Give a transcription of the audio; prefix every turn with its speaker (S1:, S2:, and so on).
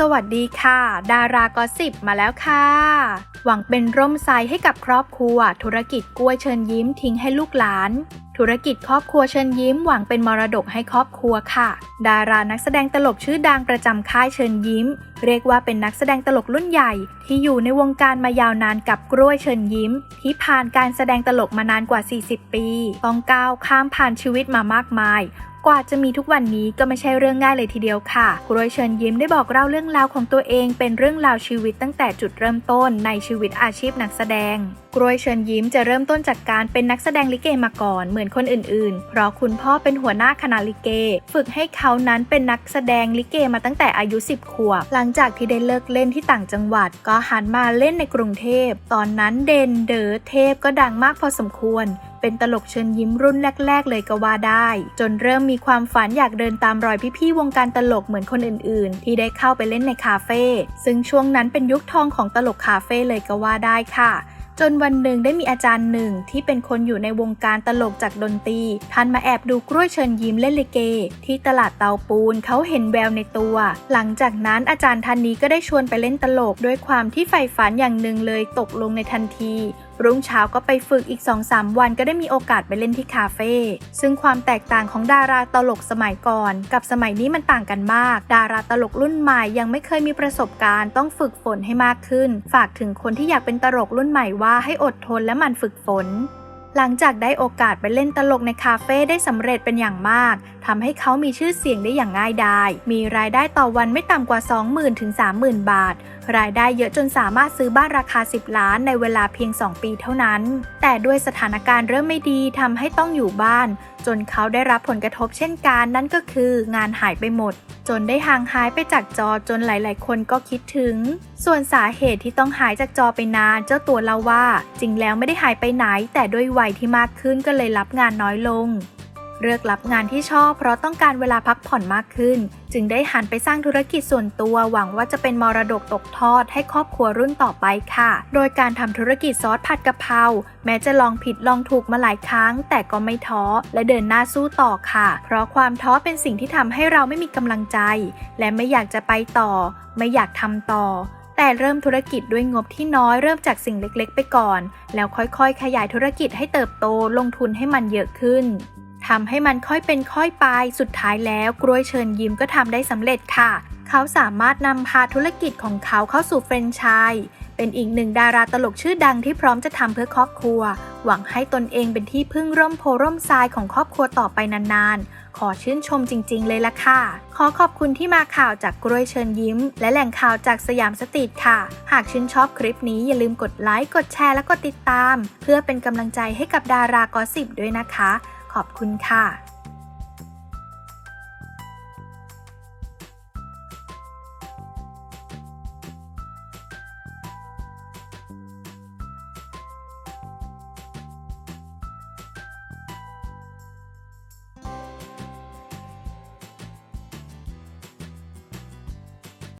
S1: สวัสดีค่ะ ดารากอสิบมาแล้วค่ะ หวังเป็นร่มไทรให้กับครอบครัว ธุรกิจกล้วยเชิญยิ้มทิ้งให้ลูกหลาน ธุรกิจครอบครัวเชิญยิ้มหวังเป็นมรดกให้ครอบครัวค่ะ ดารานักแสดงตลกชื่อดังประจำค่ายเชิญยิ้ม เรียกว่าเป็นนักแสดงตลกรุ่นใหญ่ ที่อยู่ในวงการมายาวนานกับกล้วยเชิญยิ้ม ที่ผ่านการแสดงตลกมานานกว่า 40 ปี ต้องก้าวข้ามผ่านชีวิตมามากมาย กว่าจะมีทุกวันนี้ก็ไม่ใช่เรื่องง่ายเลยทีเดียวค่ะกรวยเชิญยิ้มได้บอกเล่าเรื่องราวของตัวเอง เป็นเรื่องราวชีวิตตั้งแต่จุดเริ่มต้นในชีวิตอาชีพนักแสดงกรวยเชิญยิ้มจะเริ่มต้นจากการเป็นนักแสดงลิเกมาก่อนเหมือนคนอื่นๆ เพราะคุณพ่อเป็นหัวหน้าคณะลิเก ฝึกให้เขานั้นเป็นนักแสดงลิเกมาตั้งแต่อายุ 10 ขวบ หลังจากที่ได้เลิกเล่นที่ต่างจังหวัด ก็หันมาเล่นในกรุงเทพ ตอนนั้นเดนเดอเทพก็ดังมากพอสมควรเป็นตลกเชิญยิ้มรุ่นแรก ๆ เลยก็ว่าได้ จนเริ่มมีความฝันอยากเดินตามรอยพี่ๆวงการตลกเหมือนคนอื่น ๆ ที่ได้เข้าไปเล่นในคาเฟ่ซึ่งช่วงนั้นเป็นยุคทองของตลกคาเฟ่เลยก็ว่าได้ค่ะจนวันหนึ่งได้มีอาจารย์หนึ่งที่เป็นคนอยู่ในวงการตลกจากดนตรีท่านมาแอบดูกล้วยเชิญยิ้มเล่นลิเก ที่ตลาดเตาปูนเขาเห็นแววในตัว หลังจากนั้นอาจารย์ท่านนี้ก็ได้ชวนไปเล่นตลกด้วยความที่ใฝ่ฝันอย่างหนึ่งเลยตกลงในทันที รุ่งเช้าก็ไปฝึกอีก 2-3 วันก็ได้มีโอกาสไปเล่นที่คาเฟ่ซึ่งความแตกต่างของดาราตลกสมัยก่อน กับสมัยนี้มันต่างกันมาก ดาราตลกรุ่นใหม่ยังไม่เคยมีประสบการณ์ต้องฝึกฝนให้มากขึ้น ฝากถึงคนที่อยากเป็นตลกรุ่นใหม่ว่าให้อดทนและมันฝึกฝนหลังจากได้โอกาสไปเล่นตลกในคาเฟ่ได้สำเร็จเป็นอย่างมาก ทำให้เขามีชื่อเสียงได้อย่างง่ายดาย มีรายได้ต่อวันไม่ต่ำกว่า 20,000ถึง30,000 บาท รายได้เยอะจนสามารถซื้อบ้านราคา 10 ล้านในเวลาเพียง 2 ปีเท่านั้น แต่ด้วยสถานการณ์เริ่มไม่ดีทำให้ต้องอยู่บ้าน จนเขาได้รับผลกระทบเช่นกันนั่นก็คืองานหายไปหมด จนได้ห่างหายไปจากจอจนหลาย ๆ คนก็คิดถึง ส่วนสาเหตุที่ต้องหายจากจอไปนานเจ้าตัวเล่าว่า จริงแล้วไม่ได้หายไปไหน แต่ด้วยวัยที่มากขึ้นก็เลยรับงานน้อยลง เลือกรับงานที่ชอบเพราะต้องการเวลาพักผ่อนมากขึ้น จึงได้หันไปสร้างธุรกิจส่วนตัว หวังว่าจะเป็นมรดกตกทอดให้ครอบครัวรุ่นต่อไปค่ะ โดยการทำธุรกิจซอสผัดกะเพราแม้จะลองผิดลองถูกมาหลายครั้ง แต่ก็ไม่ท้อและเดินหน้าสู้ต่อค่ะ เพราะความท้อเป็นสิ่งที่ทำให้เราไม่มีกำลังใจ และไม่อยากจะไปต่อ ไม่อยากทำต่อแต่เริ่มธุรกิจด้วยงบที่น้อยเริ่มจากสิ่งเล็กๆ ไปก่อน แล้วค่อยๆ ขยายธุรกิจให้เติบโตลงทุนให้มันเยอะขึ้น ทำให้มันค่อยเป็นค่อยไป สุดท้ายแล้วกล้วยเชิญยิ้มก็ทำได้สำเร็จค่ะ เขาสามารถนำพาธุรกิจของเขาเข้าสู่แฟรนไชส์เป็นอีกหนึ่งดาราตลกชื่อดังที่พร้อมจะทำเพื่อครอบครัว หวังให้ตนเองเป็นที่พึ่งร่มโพร่มทรายของครอบครัวต่อไปนานๆ ขอชื่นชมจริง ๆ เลยล่ะค่ะ ขอขอบคุณที่มาข่าวจากกล้วยเชิญยิ้ม และแหล่งข่าวจากสยามสตรีทค่ะ หากชื่นชอบคลิปนี้อย่าลืมกดไลค์ กดแชร์ และกดติดตาม เพื่อเป็นกำลังใจให้กับดารากอสิบด้วยนะคะ อบคุณค่ะ